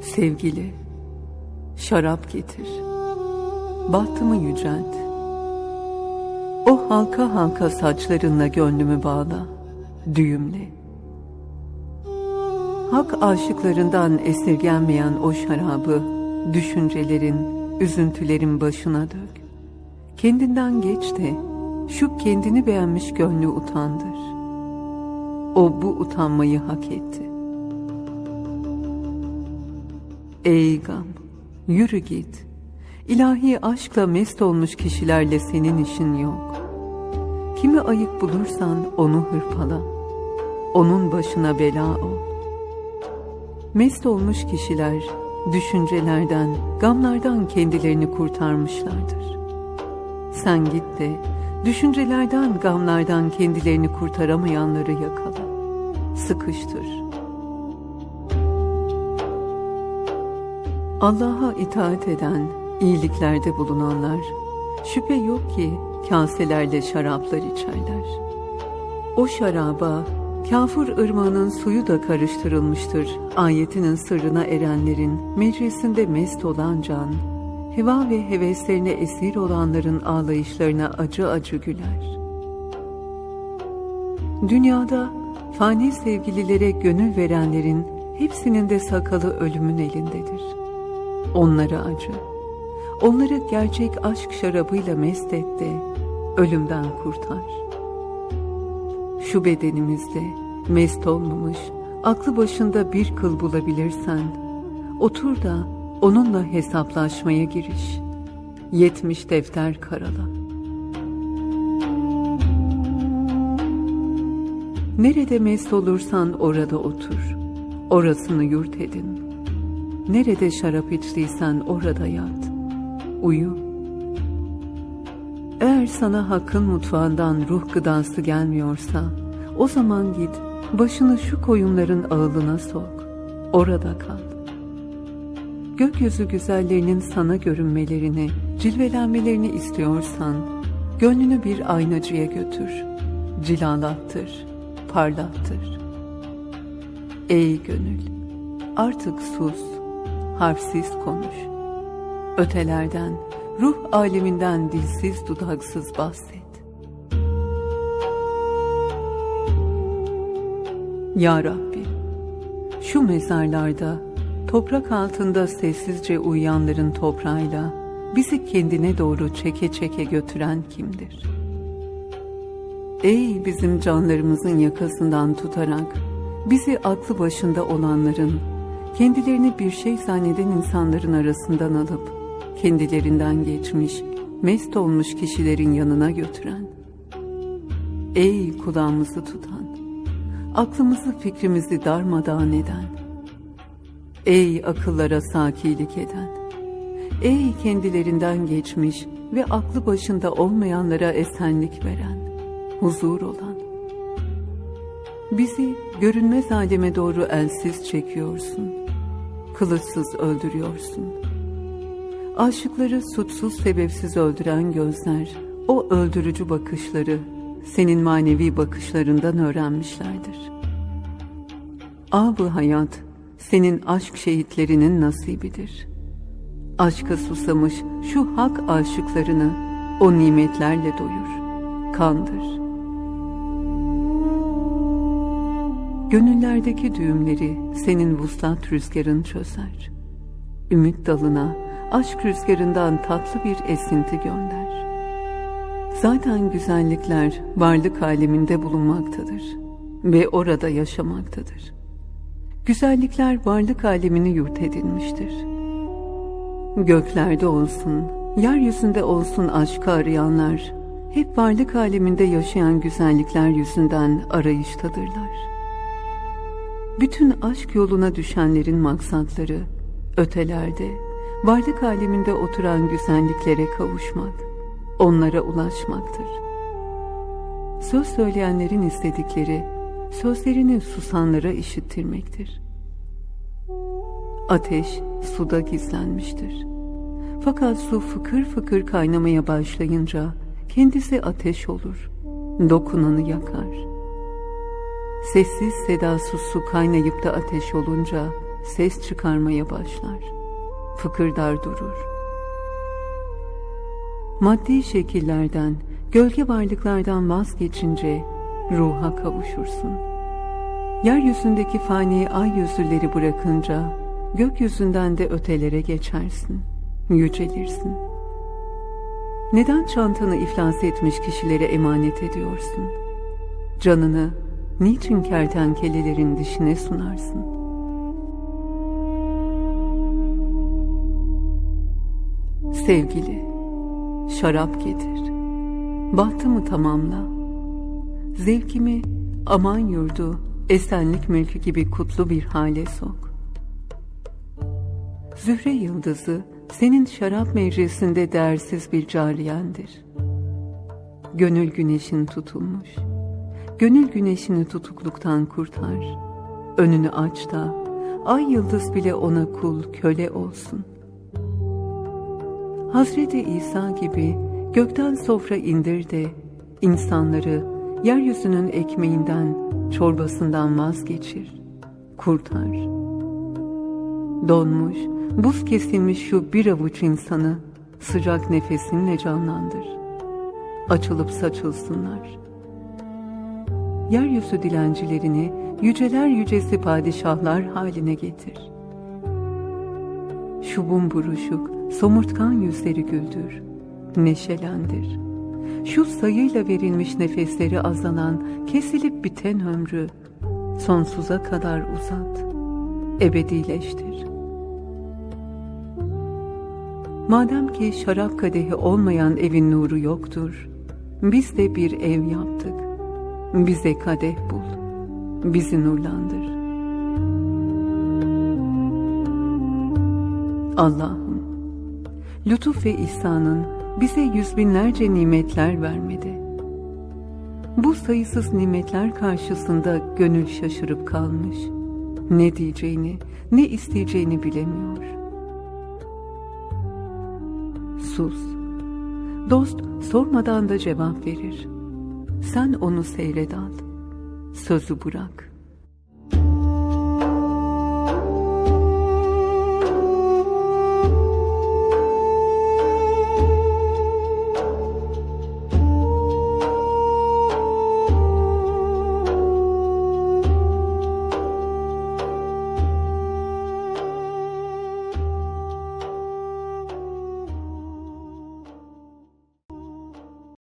Sevgili, şarap getir. Bahtımı yücelt. O halka halka saçlarınla gönlümü bağla, düğümle. Hak aşıklarından esirgenmeyen o şarabı, düşüncelerin, üzüntülerin başına dök. Kendinden geç de, şu kendini beğenmiş gönlü utandır. O bu utanmayı hak etti. Ey gam, yürü git. İlahi aşkla mest olmuş kişilerle senin işin yok. Kimi ayık bulursan onu hırpala. Onun başına bela ol. Mest olmuş kişiler düşüncelerden, gamlardan kendilerini kurtarmışlardır. Sen git de düşüncelerden, gamlardan kendilerini kurtaramayanları yakala. Sıkıştır. Allah'a itaat eden, iyiliklerde bulunanlar, şüphe yok ki kaselerle şaraplar içerler. O şaraba, kafur ırmağının suyu da karıştırılmıştır. Ayetinin sırrına erenlerin, meclisinde mest olan can, heva ve heveslerine esir olanların ağlayışlarına acı acı güler. Dünyada fani sevgililere gönül verenlerin hepsinin de sakalı ölümün elindedir. Onlara acı. Onları gerçek aşk şarabıyla mest et de ölümden kurtar. Şu bedenimizde mest olmamış, aklı başında bir kıl bulabilirsen, otur da onunla hesaplaşmaya giriş. Yetmiş defter karala. Nerede mest olursan orada otur. Orasını yurt edin. Nerede şarap içtiysen orada yat. Uyu. Eğer sana hakkın mutfağından ruh gıdası gelmiyorsa, o zaman git başını şu koyunların ağılına sok. Orada kal. Gökyüzü güzellerinin sana görünmelerini, cilvelenmelerini istiyorsan, gönlünü bir aynacıya götür. Cilalattır, parlattır. Ey gönül, artık sus, harfsiz konuş. Ötelerden, ruh aleminden dilsiz dudaksız bahset. Ya Rabbi, şu mezarlarda, toprak altında sessizce uyuyanların toprağıyla bizi kendine doğru çeke çeke götüren kimdir? Ey bizim canlarımızın yakasından tutarak, bizi aklı başında olanların, kendilerini bir şey zanneden insanların arasından alıp, kendilerinden geçmiş, mest olmuş kişilerin yanına götüren, ey kulağımızı tutan, aklımızı fikrimizi darmadağın eden, ey akıllara sakilik eden, ey kendilerinden geçmiş ve aklı başında olmayanlara esenlik veren, huzur olan, bizi görünmez aleme doğru elsiz çekiyorsun, kılıçsız öldürüyorsun. Aşıkları suçsuz sebepsiz öldüren gözler, o öldürücü bakışları senin manevi bakışlarından öğrenmişlerdir. Ab-ı hayat senin aşk şehitlerinin nasibidir. Aşka susamış şu hak aşıklarını o nimetlerle doyur, kandır. Gönüllerdeki düğümleri senin vuslat rüzgarın çözer. Ümit dalına aşk rüzgarından tatlı bir esinti gönder. Zaten güzellikler varlık aleminde bulunmaktadır ve orada yaşamaktadır. Güzellikler varlık alemini yurt edilmiştir. Göklerde olsun, yeryüzünde olsun aşkı arayanlar, hep varlık aleminde yaşayan güzellikler yüzünden arayıştadırlar. Bütün aşk yoluna düşenlerin maksatları, ötelerde, varlık aleminde oturan güzelliklere kavuşmak, onlara ulaşmaktır. Söz söyleyenlerin istedikleri, sözlerini susanlara işittirmektir. Ateş suda gizlenmiştir. Fakat su fıkır fıkır kaynamaya başlayınca kendisi ateş olur, dokunanı yakar. Sessiz sedasız su kaynayıp da ateş olunca ses çıkarmaya başlar. Fıkırdar durur. Maddi şekillerden, gölge varlıklardan vazgeçince ruha kavuşursun. Yeryüzündeki fani ay yüzlüleri bırakınca gökyüzünden de ötelere geçersin, yücelirsin. Neden çantanı iflas etmiş kişilere emanet ediyorsun? Canını niçin kertenkelelerin dişine sunarsın? Sevgili, şarap getir. Bahtımı tamamla. Zevkimi aman yurdu, esenlik mülkü gibi kutlu bir hale sok. Zühre yıldızı senin şarap meclisinde değersiz bir cariyendir. Gönül güneşin tutulmuş. Gönül güneşini tutukluktan kurtar. Önünü aç da ay yıldız bile ona kul köle olsun. Hazreti İsa gibi gökten sofra indir de insanları yeryüzünün ekmeğinden, çorbasından vazgeçir, kurtar. Donmuş, buz kesilmiş şu bir avuç insanı sıcak nefesinle canlandır. Açılıp saçılsınlar. Yeryüzü dilencilerini yüceler yücesi padişahlar haline getir. Şu buruşuk, somurtkan yüzleri güldür, neşelendir. Şu sayıyla verilmiş nefesleri azalan, kesilip biten ömrü sonsuza kadar uzat, ebedileştir. Madem ki şarap kadehi olmayan evin nuru yoktur, biz de bir ev yaptık. Bize kadeh bul, bizi nurlandır. Allah'ım, lütuf ve ihsanın bize yüz binlerce nimetler vermedi. Bu sayısız nimetler karşısında gönül şaşırıp kalmış. Ne diyeceğini, ne isteyeceğini bilemiyor. Sus. Dost sormadan da cevap verir. Sen onu seyret al. Sözü bırak.''